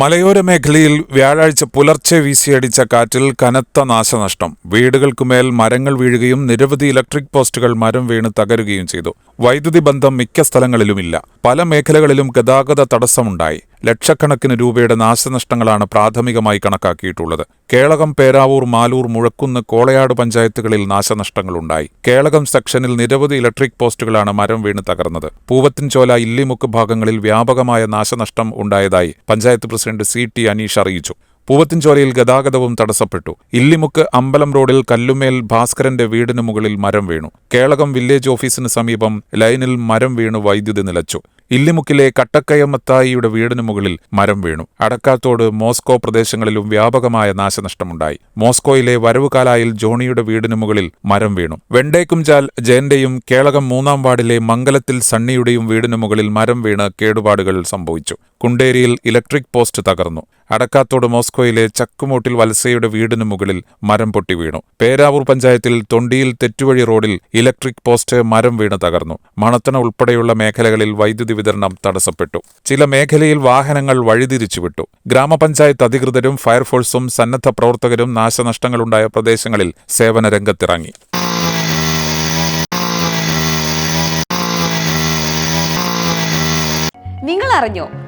മലയോര മേഖലയിൽ വ്യാഴാഴ്ച പുലർച്ചെ വീശിയടിച്ച കാറ്റിൽ കനത്ത നാശനഷ്ടം. വീടുകൾക്കുമേൽ മരങ്ങൾ വീഴുകയും നിരവധി ഇലക്ട്രിക് പോസ്റ്റുകൾ മരം വീണ് തകരുകയും ചെയ്തു. വൈദ്യുതി ബന്ധം മിക്ക സ്ഥലങ്ങളിലുമില്ല. പല മേഖലകളിലും ഗതാഗത തടസ്സമുണ്ടായി. ലക്ഷക്കണക്കിന് രൂപയുടെ നാശനഷ്ടങ്ങളാണ് പ്രാഥമികമായി കണക്കാക്കിയിട്ടുള്ളത്. കേളകം പേരാവൂർ മാലൂർ മുഴക്കുന്ന് കോളയാട് പഞ്ചായത്തുകളിൽ നാശനഷ്ടങ്ങളുണ്ടായി. കേളകം സെക്ഷനിൽ നിരവധി ഇലക്ട്രിക് പോസ്റ്റുകളാണ് മരം വീണ് തകർന്നത്. പൂവത്തിൻചോല ഇല്ലിമുക്ക് ഭാഗങ്ങളിൽ വ്യാപകമായ നാശനഷ്ടം ഉണ്ടായതായി panchayat president C T Aneesh അറിയിച്ചു. പൂവത്തിൻചോലയിൽ ഗതാഗതവും തടസ്സപ്പെട്ടു. ഇല്ലിമുക്ക് അമ്പലം റോഡിൽ കല്ലുമേൽ ഭാസ്കരന്റെ വീടിന് മുകളിൽ മരം വീണു. കേളകം വില്ലേജ് ഓഫീസിന് സമീപം ലൈനിൽ മരം വീണു വൈദ്യുതി നിലച്ചു. ഇല്ലിമുക്കിലെ കട്ടക്കയമത്തായിയുടെ വീടിനു മുകളിൽ മരം വീണു. അടക്കാത്തോട് മോസ്കോ പ്രദേശങ്ങളിലും വ്യാപകമായ നാശനഷ്ടമുണ്ടായി. മോസ്കോയിലെ വരവുകാലായിൽ ജോണിയുടെ വീടിനു മുകളിൽ മരം വീണു. വെണ്ടേക്കുംചാൽ ജയന്റെയും കേളകം മൂന്നാം വാർഡിലെ മംഗലത്തിൽ സണ്ണിയുടെയും വീടിനു മുകളിൽ മരം വീണ് കേടുപാടുകൾ സംഭവിച്ചു. കുണ്ടേരിയിൽ ഇലക്ട്രിക് പോസ്റ്റ് തകർന്നു. അടക്കാത്തോട് മോസ്കോയിലെ ചക്കുമൂട്ടിൽ വത്സയുടെ വീടിനു മുകളിൽ മരം പൊട്ടി വീണു. പേരാവൂർ പഞ്ചായത്തിൽ തൊണ്ടിയിൽ തെറ്റുവഴി റോഡിൽ ഇലക്ട്രിക് പോസ്റ്റ് മരം വീണ് തകർന്നു. മണത്തണ ഉൾപ്പെടെയുള്ള മേഖലകളിൽ വൈദ്യുതി വിതരണം തടസ്സപ്പെട്ടു. ചില മേഖലയിൽ വാഹനങ്ങൾ വഴിതിരിച്ചുവിട്ടു. ഗ്രാമപഞ്ചായത്ത് അധികൃതരും ഫയർഫോഴ്സും സന്നദ്ധ പ്രവർത്തകരും നാശനഷ്ടങ്ങളുണ്ടായ പ്രദേശങ്ങളിൽ സേവന രംഗത്തിറങ്ങി നിങ്ങൾ അറിഞ്ഞോ